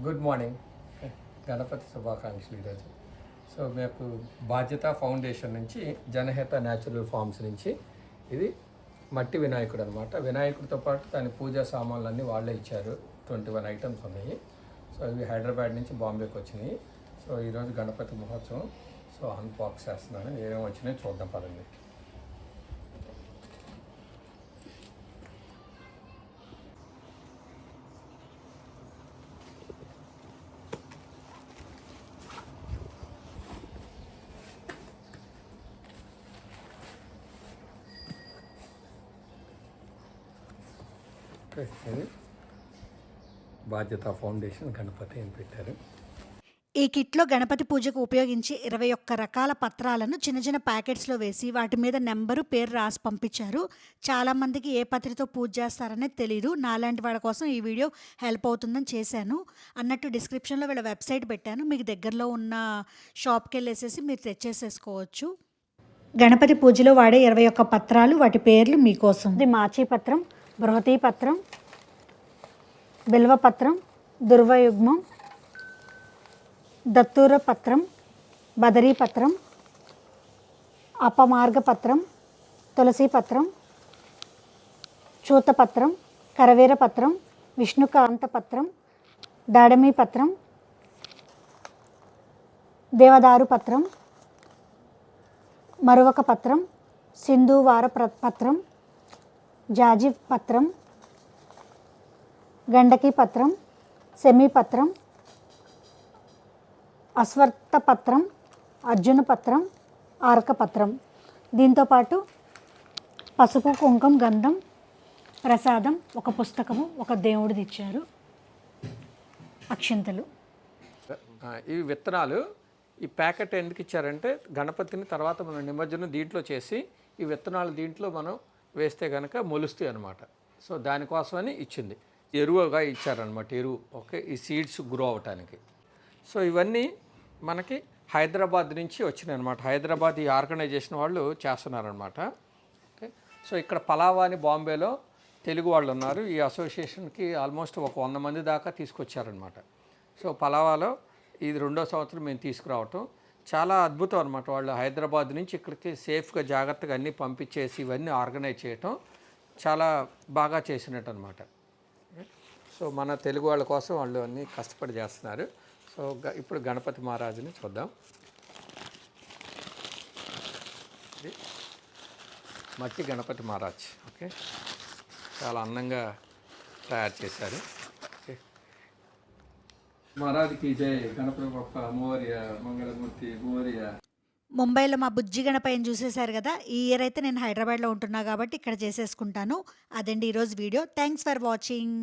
Good morning. Ganapati శుభాకాంక్షలు ఈరోజు. So మీకు బాధ్యత ఫౌండేషన్ నుంచి జనహిత న్యాచురల్ ఫార్మ్స్ నుంచి ఇది మట్టి వినాయకుడు అనమాట వినాయకుడితో పాటు దాని పూజా సామాన్లన్నీ వాళ్ళే ఇచ్చారు. ట్వంటీ వన్ ఐటమ్స్ ఉన్నాయి. సో ఇవి హైదరాబాద్ నుంచి బాంబేకి వచ్చినాయి. సో ఈరోజు గణపతి మహోత్సవం. సో అన్బాక్స్ చేస్తున్నాను. ఏమేమి వచ్చినాయో చూద్దాం పదండి. ఇది బాధ్యత ఫౌండేషన్ గణపతి అని పెట్టారు. ఈ కిట్లో గణపతి పూజకు ఉపయోగించి ఇరవై ఒక్క రకాల పత్రాలను చిన్న చిన్న ప్యాకెట్స్లో వేసి వాటి మీద నెంబరు పేరు రాసి పంపించారు. చాలామందికి ఏ పత్రితో పూజ చేస్తారనేది తెలియదు నాలాంటి వాళ్ళ కోసం ఈ వీడియో హెల్ప్ అవుతుందని చేశాను. అన్నట్టు డిస్క్రిప్షన్లో వీళ్ళ వెబ్సైట్ పెట్టాను. మీకు దగ్గరలో ఉన్న షాప్కి వెళ్ళేసేసి మీరు తెచ్చేసేసుకోవచ్చు. గణపతి పూజలో వాడే ఇరవై ఒక్క పత్రాలు వాటి పేర్లు మీకోసం. ఇది మాచీ పత్రం పత్రం బిల్వపత్రం దుర్వయుగ్మం దత్తూర పత్రం బదరీ పత్రం అపమార్గ పత్రం పత్రం చూతపత్రం కరవీరపత్రం పత్రం విష్ణుకాంత పత్రం పత్రం దేవదారు పత్రం మరువక పత్రం సింధువార ప్ర- పత్రం జాజి పత్రం గండకి పత్రం సెమీ పత్రం అశ్వత్థ పత్రం అర్జున పత్రం ఆరక పత్రం. దీంతోపాటు పసుపు కుంకుమ గంధం ప్రసాదం ఒక పుస్తకము ఒక దేవుడిది ఇచ్చారు అక్షింతలు. ఈ విత్తనాలు ఈ ప్యాకెట్ ఎందుకు ఇచ్చారంటే గణపతిని తర్వాత మనం నిమజ్జనం దీంట్లో చేసి ఈ విత్తనాలు దీంట్లో మనం వేస్తే కనుక మొలుస్తాయి అనమాట సో దానికోసమని ఇచ్చింది. ఎరువుగా ఇచ్చారనమాట ఎరువు. ఓకే ఈ సీడ్స్ గ్రో అవటానికి. సో ఇవన్నీ మనకి హైదరాబాద్ నుంచి వచ్చినాయి అనమాట హైదరాబాద్ ఈ ఆర్గనైజేషన్ వాళ్ళు చేస్తున్నారనమాట ఓకే సో ఇక్కడ పలావాని బాంబేలో తెలుగు వాళ్ళు ఉన్నారు. ఈ అసోసియేషన్కి ఆల్మోస్ట్ ఒక వంద మంది దాకా తీసుకొచ్చారనమాట సో పలావాలో ఇది రెండో సంవత్సరం మేము తీసుకురావటం. చాలా అద్భుతం అనమాట వాళ్ళు హైదరాబాద్ నుంచి ఇక్కడికి సేఫ్గా జాగ్రత్తగా అన్నీ పంపించేసి ఇవన్నీ ఆర్గనైజ్ చేయటం చాలా బాగా చేసినట్టు అనమాట సో మన తెలుగు వాళ్ళ కోసం వాళ్ళు అన్నీ కష్టపడి చేస్తున్నారు. సో గ- ఇప్పుడు గణపతి మహారాజుని చూద్దాం. మట్టి గణపతి మహారాజ్. ఓకే? చాలా అందంగా తయారు చేశారు. మహారాజుకి జై. గణపతి మోర్య మంగళమూర్తి మోర్య. ముంబైలో మా బుజ్జి గణపయ్యని చూసేశారు కదా ఈ ఇయర్ అయితే నేను హైదరాబాద్లో ఉంటున్నా కాబట్టి ఇక్కడ చేసేసుకుంటాను. అదండి ఈరోజు వీడియో. Thanks for watching